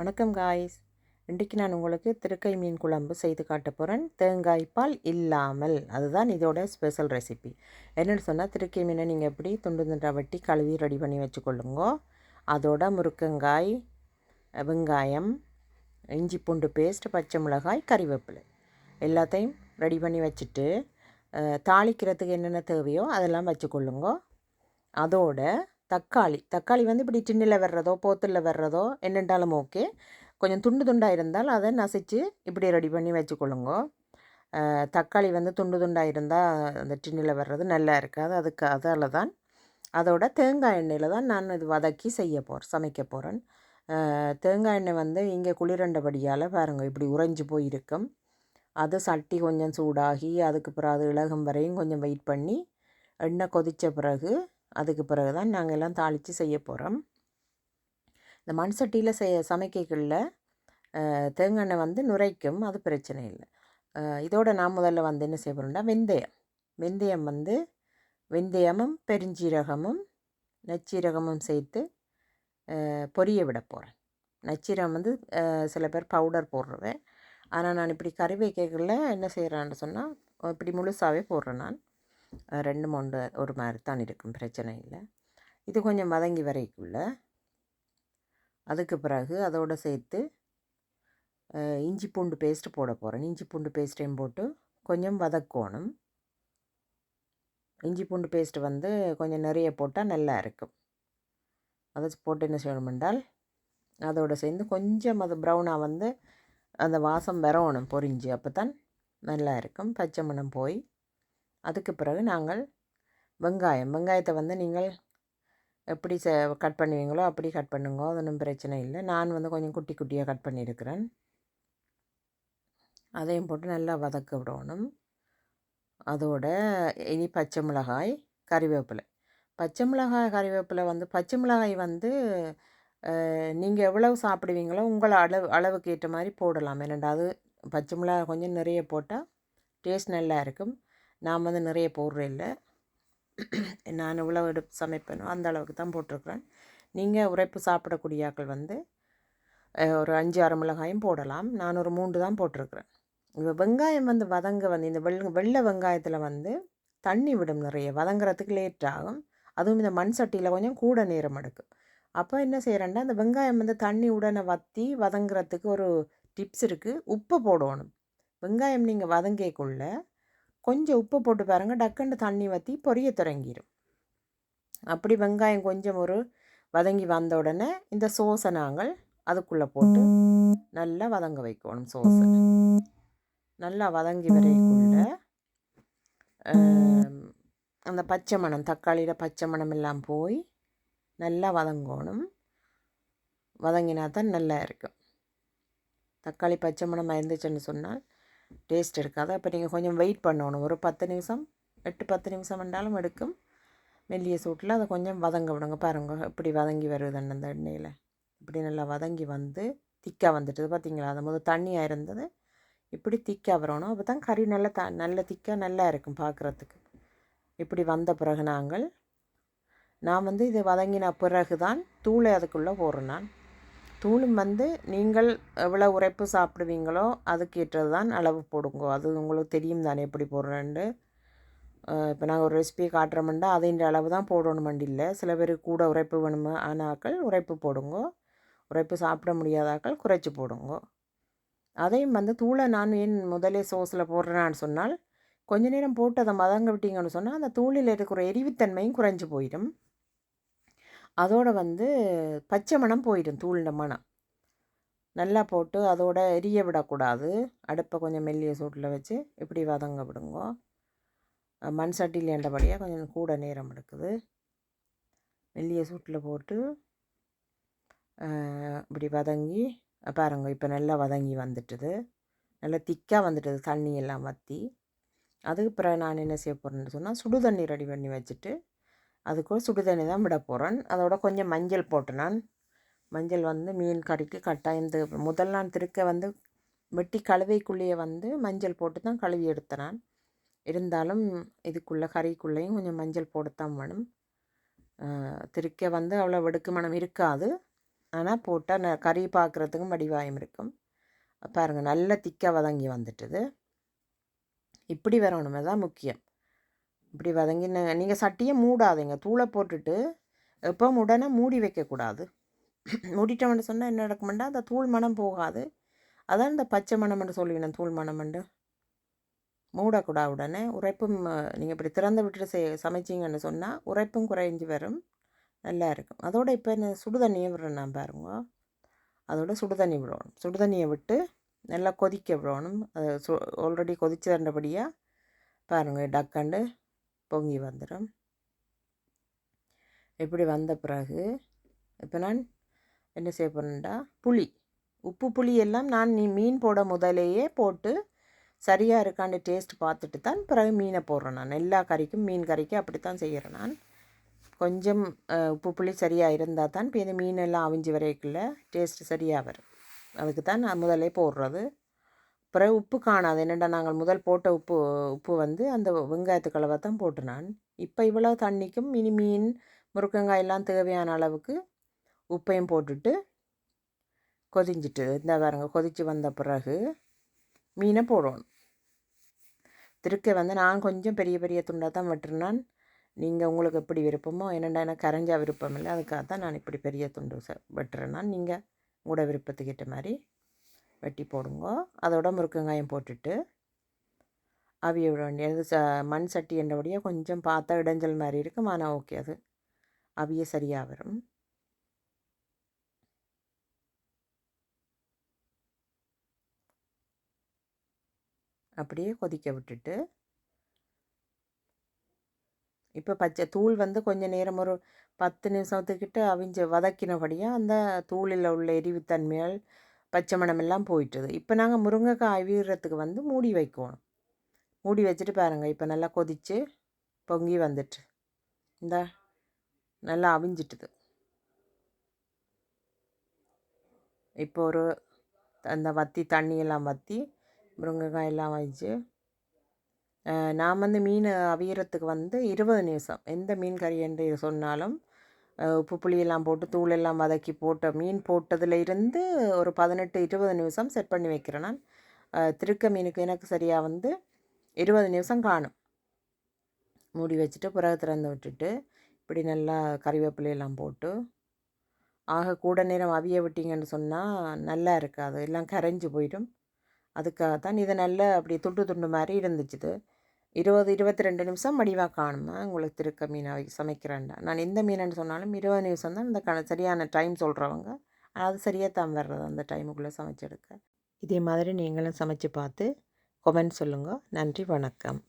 வணக்கம் காய்ஸ் இன்றைக்கு நான் உங்களுக்கு திருக்கை மீன் குழம்பு செய்து காட்ட போகிறேன் தேங்காய் பால் இல்லாமல். அதுதான் இதோட ஸ்பெஷல் ரெசிபி என்னென்னு சொன்னால் திருக்கை மீனை நீங்கள் எப்படி துண்டு துண்டாக வெட்டி கழுவி ரெடி பண்ணி வச்சுக்கொள்ளுங்க அதோட முருக்கங்காய் வெங்காயம் இஞ்சி பூண்டு பேஸ்ட் பச்சை மிளகாய் கறிவேப்பிலை. எல்லாத்தையும் ரெடி பண்ணி வச்சுட்டு தாளிக்கிறதுக்கு என்னென்ன தேவையோ அதெல்லாம் வச்சுக்கொள்ளுங்க. அதோட தக்காளி. தக்காளி வந்து இப்படி டின்னில் வர்றதோ போத்தில் வர்றதோ என்னென்றாலும் ஓகே. கொஞ்சம் துண்டு துண்டாக இருந்தால் அதை நசிச்சு இப்படி ரெடி பண்ணி வச்சுக்கொள்ளுங்க. தக்காளி வந்து துண்டு துண்டாக இருந்தால் அந்த டின்னில் வர்றது நல்லா இருக்காது. அதுக்கு அதால் தான் அதோட தேங்காய் எண்ணெயில் தான் நான் இது வதக்கி செய்ய போகிறேன் சமைக்க போகிறேன் தேங்காய் எண்ணெய் வந்து இங்கே குளிரண்டபடியால் பாருங்க இப்படி உறைஞ்சி போயிருக்கும். அது சட்டி கொஞ்சம் சூடாகி அதுக்கு பிறகு அது இலகும் வரையும் கொஞ்சம் வெயிட் பண்ணி எண்ணெய் கொதித்த பிறகு அதுக்கு பிறகு தான் நாங்கள் எல்லாம் தாளித்து செய்ய போகிறோம் இந்த மண் சட்டியில் செய்ய சமைக்கைகளில் தேங்காய் வந்து நுரைக்கும் அது பிரச்சனை இல்லை. இதோட நான் முதல்ல வந்து என்ன செய்ய போகிறோம்னா வெந்தயம். வெந்தயம் வந்து வெந்தயமும் பெருஞ்சீரகமும் நச்சீரகமும் சேர்த்து பொரிய விட போகிறேன் நச்சீரகம் வந்து சில பேர் பவுடர் போடுறேன் ஆனால் நான் இப்படி கறி என்ன செய்கிறேன்னு சொன்னால் இப்படி முழுசாகவே போடுறேன் நான். ரெண்டு மூணு ஒரு மாதிரி தான் இருக்கும் பிரச்சனை இல்லை. இது கொஞ்சம் வதங்கி வரைக்குள்ள. அதுக்கு பிறகு அதோடு சேர்த்து இஞ்சி பூண்டு பேஸ்ட்டு போட போகிறேன் இஞ்சி பூண்டு பேஸ்ட்டையும் போட்டு கொஞ்சம் வதக்கணும். இஞ்சி பூண்டு பேஸ்ட்டு வந்து கொஞ்சம் நிறைய போட்டால் நல்லா இருக்கும். அதை போட்டு என்ன செய்யணும் என்றால் அதோடு சேர்ந்து கொஞ்சம் அது ப்ரௌனாக வந்து அந்த வாசம் வரணும் பொரிஞ்சு அப்போ தான் நல்லா இருக்கும். பச்சை மணம் போய் அதுக்கு பிறகு நாங்கள் வெங்காயம் வெங்காயத்தை வந்து நீங்கள் எப்படி ச கட் பண்ணுவீங்களோ அப்படி கட் பண்ணுங்க அது ஒன்றும் பிரச்சனை இல்லை. நான் வந்து கொஞ்சம் குட்டி குட்டியாக கட் பண்ணியிருக்கிறேன் அதையும் போட்டு நல்லா வதக்க விடணும். அதோட இனி பச்சை மிளகாய் கறிவேப்பிலை. பச்சை மிளகாய் கறிவேப்பிலை வந்து பச்சை மிளகாய் வந்து நீங்கள் எவ்வளவு சாப்பிடுவீங்களோ உங்களை அளவு அளவுக்கு ஏற்ற மாதிரி போடலாம். ஏன்னாண்டா அது பச்சை மிளகாய் கொஞ்சம் நிறைய போட்டால் டேஸ்ட் நல்லா இருக்கும். நான் வந்து நிறைய போடுறேன் இல்லை. நான் இவ்வளோ எடுப்பு சமைப்பேனோ அந்த அளவுக்கு தான் போட்டிருக்கிறேன். நீங்கள் உரைப்பு சாப்பிடக்கூடிய ஆட்கள் வந்து ஒரு அஞ்சு ஆறு மிளகாயும் போடலாம். நான் ஒரு மூன்று தான் போட்டிருக்கிறேன். இப்போ வெங்காயம் வந்து வதங்க வந்து இந்த வெள்ள வெள்ளை வெங்காயத்தில் வந்து தண்ணி விடும் நிறைய வதங்குறதுக்கு லேட் ஆகும். அதுவும் இந்த மண் சட்டியில் கொஞ்சம் கூட நேரம் எடுக்கும். அப்போ என்ன செய்கிறேன்னா அந்த வெங்காயம் வந்து தண்ணி உடனே வற்றி வதங்குறதுக்கு ஒரு டிப்ஸ் இருக்குது உப்பு போடணும். வெங்காயம் நீங்கள் வதங்கக்குள்ளே கொஞ்சம் உப்பு போட்டு பாருங்கள் டக்குன்னு தண்ணி வற்றி பொரிய தொடங்கிடும் அப்படி வெங்காயம் கொஞ்சம் ஒரு வதங்கி வந்த உடனே இந்த சோஸை நாங்கள் அதுக்குள்ளே போட்டு நல்லா வதங்க வைக்கணும் சோஸை நல்லா வதங்கி வரைக்குள்ள அந்த பச்சை மணம் தக்காளியில் பச்சை மணம் எல்லாம் போய் நல்லா வதங்கணும். வதங்கினா தான் நல்லா இருக்கும். தக்காளி பச்சை மணம் இருந்துச்சுன்னு சொன்னால் டேஸ்ட் இருக்காது அப்போ நீங்கள் கொஞ்சம் வெயிட் பண்ணணும். ஒரு பத்து நிமிஷம் எட்டு பத்து நிமிஷம் வேண்டாலும் எடுக்கும். மெல்லிய சூட்டில் அதை கொஞ்சம் வதங்க விடுங்க. பாருங்க இப்படி வதங்கி வருதுன்னு அந்த எண்ணெயில். இப்படி நல்லா வதங்கி வந்து திக்காக வந்துட்டுது பார்த்தீங்களா அது முதல் தண்ணியாக இருந்தது. இப்படி திக்காக வரணும். அப்போ தான் கறி நல்லா த நல்ல திக்காக நல்லா இருக்கும் பார்க்குறதுக்கு இப்படி வந்த பிறகு நாங்கள் நான் வந்து இது வதங்கின பிறகு தான் தூளை அதுக்குள்ளே போடுறேன் நான். தூளும் வந்து நீங்கள் எவ்வளோ உரைப்பு சாப்பிடுவீங்களோ அதுக்கேற்றது தான் அளவு போடுங்க. அது உங்களுக்கு தெரியும் தானே எப்படி போடுறேன்ட்டு. இப்போ நாங்கள் ஒரு ரெசிபி காட்டுறோம்னா அதின்ற அளவு தான் போடணுமெண்டு இல்லை சில பேர் கூட உரைப்பு வேணுமா ஆனாக்கள் உரைப்பு போடுங்க. உரைப்பு சாப்பிட முடியாதாக்கள் குறைச்சி போடுங்க. அதையும் வந்து தூளை நான் ஏன் முதலே சோஸில் போடுறேன்னு சொன்னால் கொஞ்ச நேரம் போட்டு அதை மதங்க விட்டீங்கன்னு சொன்னால் அந்த தூளில் இருக்கிற எரிவுத்தன்மையும் குறைஞ்சி போயிடும். அதோட வந்து பச்சை மணம் போயிடும் தூளின மணம். நல்லா போட்டு அதோட எரிய விடக்கூடாது. அடுப்பை கொஞ்சம் மெல்லிய சூட்டில் வச்சு இப்படி வதங்க விடுங்க. மண் சட்டியில் ஏண்டபடியாக கொஞ்சம் கூட நேரம் எடுக்குது. மெல்லிய சூட்டில் போட்டு இப்படி வதங்கி பாருங்க இப்போ நல்லா வதங்கி வந்துட்டுது. நல்லா திக்காக வந்துட்டுது தண்ணி எல்லாம் வற்றி அதுக்கு பிறகு நான் என்ன செய்ய போகிறேன்னு சொன்னால் சுடு தண்ணி ரெடி பண்ணி வச்சுட்டு அதுக்கு சுடு தண்ணி தான் விட போகிறேன் அதோட கொஞ்சம் மஞ்சள் போட்டு நான் மஞ்சள் வந்து மீன் கறிக்கு கட்டாயம் தேவை முதல் நான் திருக்க வந்து வெட்டி கழுவைக்குள்ளேயே வந்து மஞ்சள் போட்டு தான் கழுவி எடுத்தேன் நான். இருந்தாலும் இதுக்குள்ளே கறிக்குள்ளேயும் கொஞ்சம் மஞ்சள் போட்டுத்தான் வேணும். திருக்க வந்து அவ்வளோ வெடுக்கு மனம் இருக்காது. ஆனால் போட்டால் ந கறி பார்க்குறதுக்கும் வடிவாயம் இருக்கும். பாருங்கள் நல்ல திக்காக வதங்கி வந்துட்டுது. இப்படி வரணுமே தான் முக்கியம். இப்படி வதங்கி நீங்கள் சட்டியை மூடாதீங்க. தூளை போட்டுட்டு எப்போ உடனே மூடி வைக்கக்கூடாது. மூடிட்டோம்னு சொன்னால் என்ன நடக்குமெண்டா அந்த தூள் மனம் போகாது. அதான் இந்த பச்சை மணம்னு சொல்லுவேன் தூள் மணம்ண்டு மூடக்கூடாது உடனே. உரைப்பும் நீங்கள் இப்படி திறந்து விட்டுட்டு செய் சமைச்சிங்கன்னு சொன்னால் உரைப்பும் குறைஞ்சி வரும். நல்லா இருக்கும். அதோட இப்போ என்ன சுடுதண்ணியை விடுறேன் நான் பாருங்க. அதோட சுடுதண்ணி விடணும். சுடு தண்ணியை விட்டு நல்லா கொதிக்க விடணும். அது சு ஆல்ரெடி கொதிச்சு தண்டபடியாக பாருங்கள் டக்கண்டு பொங்கி வந்துடும் இப்படி வந்த பிறகு இப்போ நான் என்ன செய்ய போகிறேன்டா புளி. உப்பு புளி எல்லாம் நான் நீ மீன் போட முதலேயே போட்டு சரியாக இருக்கான்னு டேஸ்ட் பார்த்துட்டு தான் பிறகு மீனை போடுறேன் நான். எல்லா கறிக்கும் மீன் கறிக்கும் அப்படி தான் செய்கிறேன் நான். கொஞ்சம் உப்பு புளி சரியாக இருந்தால் தான் இப்போ இந்த மீன் எல்லாம் அவிஞ்சு வரைக்குள்ள டேஸ்ட்டு சரியாக வரும். அதுக்கு தான் நான் முதலே போடுறது. பிறகு உப்பு காணாது. என்னென்னா நாங்கள் முதல் போட்ட உப்பு உப்பு வந்து அந்த வெங்காயத்து கலவை தான் போட்டு நான். இப்போ இவ்வளோ தண்ணிக்கும் மினி மீன் முருக்கங்காய் எல்லாம் தேவையான அளவுக்கு உப்பையும் போட்டுட்டு கொதிஞ்சிட்டு இந்த பாருங்க கொதித்து வந்த பிறகு மீனை போடணும். திருக்கை வந்து நான் கொஞ்சம் பெரிய பெரிய துண்டாக தான் வெட்டுறேன். நீங்கள் உங்களுக்கு எப்படி விருப்பமோ என்னென்னா எனக்கு கரைஞ்சா விருப்பம் இல்லை அதுக்காக தான் நான் இப்படி பெரிய துண்டு ச வெட்டுறேன்னா நீங்கள் உங்களோட விருப்பத்துக்கிட்ட மாதிரி வெட்டி போடுங்க. அதோட முருக்கங்காயம் போட்டுட்டு அவிய விட வேண்டியது. ச மண் சட்டி என்றபடியே கொஞ்சம் பார்த்தா இடைஞ்சல் மாதிரி இருக்கும். ஆனால் ஓகே அது. அவிய சரியாக வரும் அப்படியே கொதிக்க விட்டுட்டு இப்போ பச்சை தூள் வந்து கொஞ்சம் நேரம் ஒரு பத்து நிமிஷத்துக்கிட்ட அவிஞ்சு வதக்கினபடியாக அந்த தூளில் உள்ள எரிவுத்தன்மையால் பச்சை மணமெல்லாம் போயிட்டுது. இப்போ நாங்கள் முருங்கைக்காய் வீடுறதுக்கு வந்து மூடி வைக்கணும் மூடி வச்சுட்டு பாருங்கள் இப்போ நல்லா கொதித்து பொங்கி வந்துட்டு. இந்த நல்லா அவிஞ்சிட்டுது. இப்போ ஒரு அந்த வத்தி தண்ணியெல்லாம் வற்றி முருங்கைக்காயெல்லாம் வச்சு நான் வந்து மீன் அவியறத்துக்கு வந்து இருபது நிமிஷம். எந்த மீன் கறி என்று சொன்னாலும் உப்பு புளியெல்லாம் போட்டு தூள் எல்லாம் வதக்கி போட்ட மீன் போட்டதில் இருந்து ஒரு பதினெட்டு இருபது நிமிஷம் செட் பண்ணி வைக்கிறேன் நான். திருக்க மீனுக்கு எனக்கு சரியாக வந்து இருபது நிமிஷம் காணும். மூடி வச்சுட்டு பிறகு திறந்து விட்டுட்டு இப்படி நல்லா கறிவேப்பிலையெல்லாம் போட்டு ஆக கூட நேரம் அவிய விட்டிங்கன்னு சொன்னால் நல்லா இருக்காது. எல்லாம் கரைஞ்சி போயிடும். அதுக்காக தான் இதை நல்ல அப்படி துண்டு துண்டு மாதிரி இருந்துச்சுது. இருபது இருபத்தி ரெண்டு நிமிஷம் மடிவாக காணுமா? உங்களுக்கு திருக்க மீனாக சமைக்கிறேன்டா. நான் எந்த மீனன்னு சொன்னாலும் இருபது நிமிஷம் தான் இந்த கண சரியான டைம் சொல்கிறவங்க அது சரியாக தான் வர்றது அந்த டைமுக்குள்ளே சமைச்செடுக்க இதே மாதிரி நீங்களும் சமைச்சு பார்த்து கொமெண்ட் சொல்லுங்கள் நன்றி வணக்கம்.